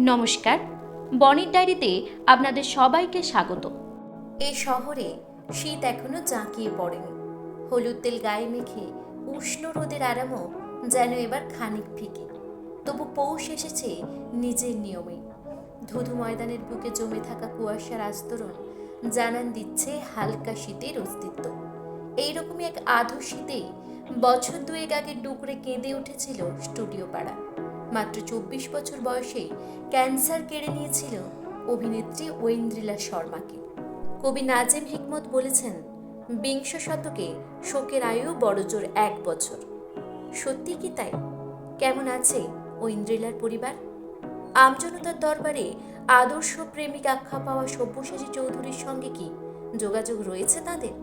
নমস্কার। বনির ডায়েরিতে আপনাদের সবাইকে স্বাগত। এই শহরে শীত এখনও জাঁকিয়ে পড়েনি। হলুদ তেল গায়ে মেখে উষ্ণ রোদের আরামও যেন এবার খানিক ফিকে। তবু পৌষ এসেছে নিজের নিয়মে। ধুধু ময়দানের বুকে জমে থাকা কুয়াশার আস্তরণ জানান দিচ্ছে হালকা শীতের অস্তিত্ব। এইরকমই এক আধো শীতেই বছর দুয়েক আগে ডুকরে কেঁদে উঠেছিল স্টুডিও পাড়া মাত্র চব্বিশ বছর বয়সেই ক্যান্সার কেড়ে নিয়েছিল অভিনেত্রী ঐন্দ্রিলা শর্মাকে। কবি নাজেম হিকমত বলেছেন, বিংশ শতকে শোকের আয়ু বড়জোর এক বছর। সত্যি কি তাই? কেমন আছে ঐন্দ্রিলার পরিবার? আমজনতার দরবারে আদর্শ প্রেমিক আখ্যা পাওয়া সব্যসাচী চৌধুরীর সঙ্গে কি যোগাযোগ রয়েছে তাদের?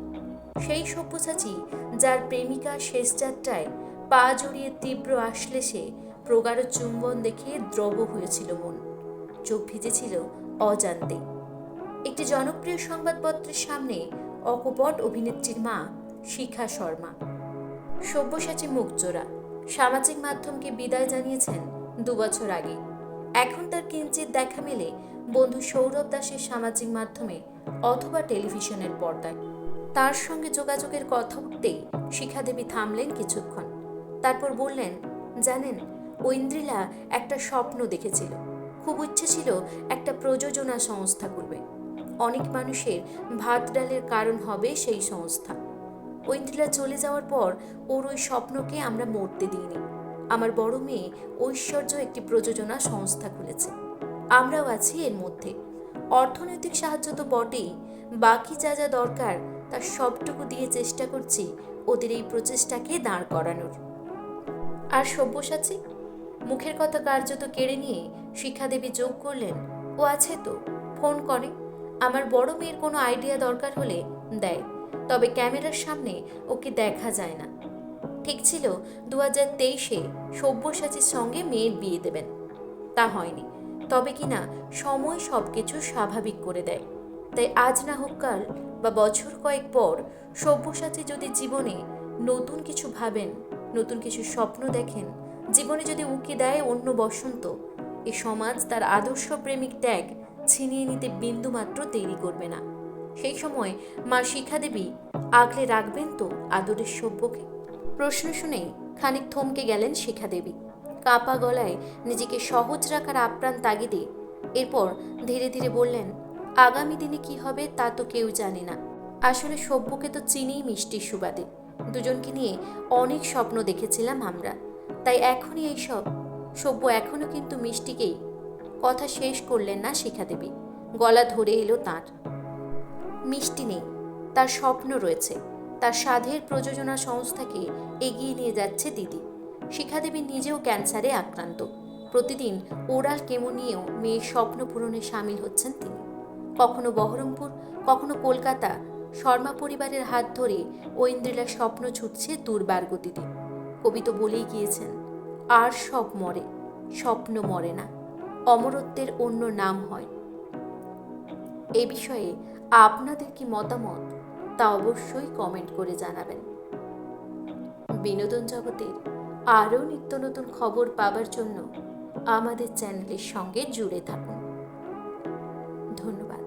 সেই সব্যসাচী, যার প্রেমিকা শেষ যাত্রায় পা জড়িয়ে তীব্র আশ্লেষে প্রগাঢ় চুম্বন দেখে দ্রব হয়েছিল মন। চোখ ভিজেছিল অজান্তেই একটি জনপ্রিয় সংবাদপত্রের সামনে অকপট অভিনেত্রীর মা শিখা শর্মা। সব্যসাচী মুখচোরা সামাজিক মাধ্যমকে বিদায় জানিয়েছেন দুবছর আগে। এখন তার কিঞ্চিত দেখা মেলে বন্ধু সৌরভ দাসের সামাজিক মাধ্যমে অথবা টেলিভিশনের পর্দায়। তার সঙ্গে যোগাযোগের কথা উঠতেই শিখা দেবী থামলেন কিছুক্ষণ। তারপর বললেন, জানেন ঐন্দ্রিলা একটা স্বপ্ন দেখেছিল। খুব ইচ্ছে ছিল একটা প্রযোজনা সংস্থা করবে। অনেক মানুষের ভাত ডালের কারণ হবে সেই সংস্থা। ঐন্দ্রিলা চলে যাওয়ার পর ওর ওই স্বপ্নকে আমরা মরতে দিইনি। আমার বড় মেয়ে ঐশ্বর্য একটি প্রযোজনা সংস্থা খুলেছে। আমরাও আছি এর মধ্যে। অর্থনৈতিক সাহায্য তো বটেই। বাকি যা যা দরকার, তার সবটুকু দিয়ে চেষ্টা করছি ওদের এই প্রচেষ্টাকে দাঁড় করানোর। আর সব্যসাচী? মুখের কথা কার্যত কেড়ে নিয়ে শিক্ষাদেবী যোগ করলেন। ও আছে তো? ফোন করে। আমার বড় মেয়ের কোনো আইডিয়া দরকার হলে দেয়। তবে ক্যামেরার সামনে ওকে দেখা যায় না। ঠিক ছিল দু হাজার তেইশে সব্যসাচীর সঙ্গে মেয়ের বিয়ে দেবেন। তা হয়নি। তবে কিনা সময় সব কিছু স্বাভাবিক করে দেয়। তাই আজ না হোক কাল বা বছর কয়েক পর সব্যসাচী যদি জীবনে নতুন কিছু ভাবেন, নতুন কিছু স্বপ্ন দেখেন জীবনে যদি উকি দেয় অন্য বসন্ত, এ সমাজ তার আদর্শ প্রেমিক ত্যাগ ছিনিয়ে নিতে বিন্দুমাত্র দেরি করবে না। সেই সময় মা শিখা দেবী আগলে রাখবেন তো আদরের সভ্যকে। প্রশ্ন শুনেই খানিক থমকে গেলেন শিখা দেবী কাপা গলায় নিজেকে সহজ রাখার আপ্রাণ তাগিদে এরপর ধীরে ধীরে বললেন, আগামী দিনে কি হবে তা তো কেউ জানে না। আসলে সভ্যকে তো চিনিই মিষ্টির সুবাদে। দুজনকে নিয়ে অনেক স্বপ্ন দেখেছিলাম আমরা। তাই এখনই এইসব। সভ্য এখনও কিন্তু মিষ্টিকেই। কথা শেষ করলেন না শিখা দেবী গলা ধরে এলো তাঁর। মিষ্টি নেই। তার স্বপ্ন রয়েছে। তার সাধের প্রযোজনা সংস্থাকে এগিয়ে নিয়ে যাচ্ছে দিদি। শিখাদেবী নিজেও ক্যান্সারে আক্রান্ত। প্রতিদিন ওরাল কেমো নিয়েও মেয়ের স্বপ্ন পূরণে সামিল হচ্ছেন তিনি। কখনো বহরমপুর, কখনো কলকাতা, শর্মা পরিবারের হাত ধরে ঐন্দ্রিলার স্বপ্ন ছুটছে দুর্বার গতিতে। কবি তো বলেই গিয়েছেন, আর সব মরে, স্বপ্ন মরে না, অমরত্বের অন্য নাম হয় এ বিষয়ে আপনাদের কি মতামত, তা অবশ্যই কমেন্ট করে জানাবেন। বিনোদন জগতের আরও নিত্য নতুন খবর পাবার জন্য আমাদের চ্যানেলের সঙ্গে জুড়ে থাকুন। ধন্যবাদ।